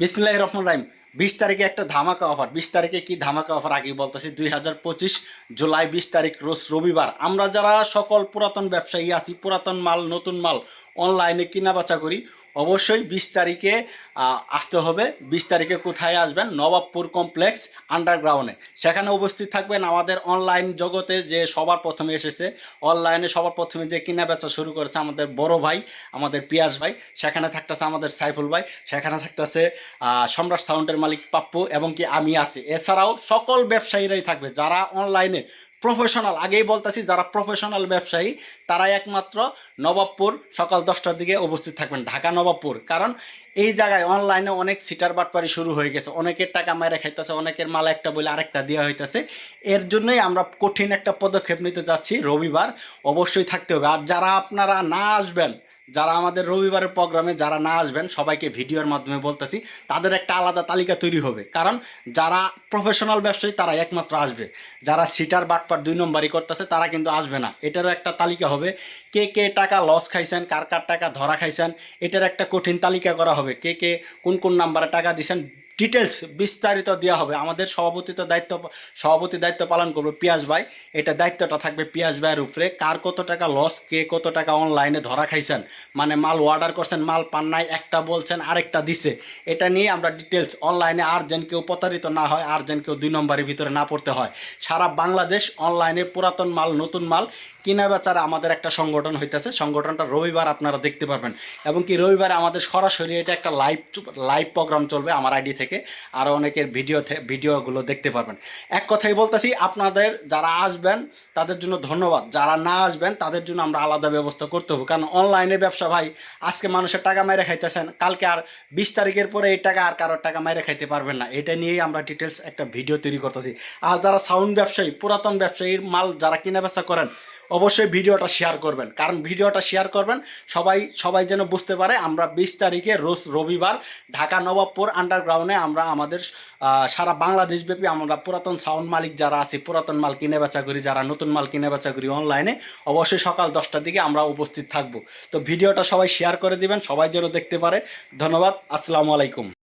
বিসমিল্লাহ রহমান রাহিম। বিশ তারিখে একটা ধামাকা অফার। বিশ তারিখে কি ধামাকা অফার? আগে বলতেছি, দুই হাজার পঁচিশ জুলাই বিশ তারিখ, রোজ রবিবার। আমরা যারা সকল পুরাতন ব্যবসায়ী আছি, পুরাতন মাল, নতুন মাল অনলাইনে কিনা বেচা করি অবশ্যই বিশ তারিখে আসতে হবে। বিশ তারিখে কোথায় আসবেন? নবাবপুর কমপ্লেক্স আন্ডারগ্রাউন্ডে। সেখানে উপস্থিত থাকবেন আমাদের অনলাইন জগতে যে সবার প্রথমে এসেছে। অনলাইনে সবার প্রথমে যে কিনা বেচা শুরু করেছে আমাদের বড় ভাই, আমাদের পিয়াস ভাই, সেখানে থাকতেছে আমাদের সাইফুল ভাই, সেখানে থাকতেছে সম্রাট সাউন্ডের মালিক পাপ্পু এবং কি আমি আছি। এছাড়াও সকল ব্যবসায়ীরাই থাকবে। যারা অনলাইনে প্রফেশনাল আগেই বলতেছি, যারা প্রফেশনাল ব্যবসায়ী, তারাই একমাত্র নবাবপুর সকাল দশটার দিকে উপস্থিত থাকবেন, ঢাকা নবাবপুর। কারণ এই জায়গায় অনলাইনে অনেক সিটার বাটপারি শুরু হয়ে গেছে, অনেকের টাকা মেরে খাইতেছে, অনেকের মাল একটা বলে আরেকটা দেওয়া হইতেছে। এর জন্যই আমরা কঠিন একটা পদক্ষেপ নিতে যাচ্ছি, রবিবার অবশ্যই থাকতে হবে। আর যারা আপনারা না আসবেন যারা আমাদের রবিবারের প্রোগ্রামে যারা না আসবেন, সবাইকে ভিডিওর মাধ্যমে বলতেছি, তাদের একটা আলাদা তালিকা তৈরি হবে। কারণ যারা প্রফেশনাল ব্যবসায়ী তারা একমাত্র আসবে। যারা সিটার বাটপার দুই নম্বরই করতেছে, তারা কিন্তু আসবে না। এটারও একটা তালিকা হবে। কে কে টাকা লস খাইছেন, কার কার টাকা ধরা খাইছেন, এটার একটা কঠিন তালিকা করা হবে। কে কে কোন কোন নাম্বারে টাকা দিছেন ডিটেলস বিস্তারিত দেওয়া হবে। আমাদের সভাপতিত্ব দায়িত্ব, সভাপতি দায়িত্ব পালন করবে পিয়াস ভাই। এটা দায়িত্বটা থাকবে পিয়াস ভাইয়ের উপরে। কার কত টাকা লস কে কত টাকা অনলাইনে ধরা খাইছেন? মানে মাল অর্ডার করছেন, মাল পান নাই, একটা বলছেন, আরেকটা দিছে। এটা নিয়ে আমরা ডিটেলস অনলাইনে আর যেন কেউ প্রতারিত না হয়, আর যেন কেউ দুই নম্বরের ভিতরে না পড়তে হয়। সারা বাংলাদেশ অনলাইনে পুরাতন মাল, নতুন মাল কিনা বেচারা আমাদের একটা সংগঠন হইতেছে। সংগঠনটা রবিবার আপনারা দেখতে পারবেন। এবং কি রবিবারে আমাদের সরাসরি এটা একটা লাইভ লাইভ প্রোগ্রাম চলবে, আমার আইডি থেকে। আরও অনেকের ভিডিও ভিডিওগুলো দেখতে পারবেন। এক কথাই বলতেছি, আপনাদের যারা আসবেন, তাদের জন্য ধন্যবাদ। যারা না আসবেন, তাদের জন্য আমরা আলাদা ব্যবস্থা করতে হবে। কারণ অনলাইনে ব্যবসা ভাই, আজকে মানুষের টাকা মেরে খাইতেছেন, কালকে আর বিশ তারিখের পরে এই টাকা আর কারোর টাকা মেরে খাইতে পারবেন না। এটা নিয়েই আমরা ডিটেলস একটা ভিডিও তৈরি করতেছি। আর যারা সাউন্ড ব্যবসায়ী, পুরাতন ব্যবসায়ীর মাল যারা কিনা বেচা করেন অবশ্যই ভিডিওটা শেয়ার করবেন। কারণ ভিডিওটা শেয়ার করবেন, সবাই সবাই যেন বুঝতে পারে, আমরা বিশ তারিখে রোজ রবিবার ঢাকা নবাবপুর আন্ডারগ্রাউন্ডে আমরা আমাদের সারা বাংলাদেশব্যাপী আমরা পুরাতন সাউন্ড মালিক যারা আছি, পুরাতন মাল কিনে বেচা করি, যারা নতুন মাল কিনে বেচা করি অনলাইনে অবশ্যই সকাল দশটার দিকে আমরা উপস্থিত থাকব। তো ভিডিওটা সবাই শেয়ার করে দিবেন, সবাই যেন দেখতে পারে। ধন্যবাদ, আসসালামু আলাইকুম।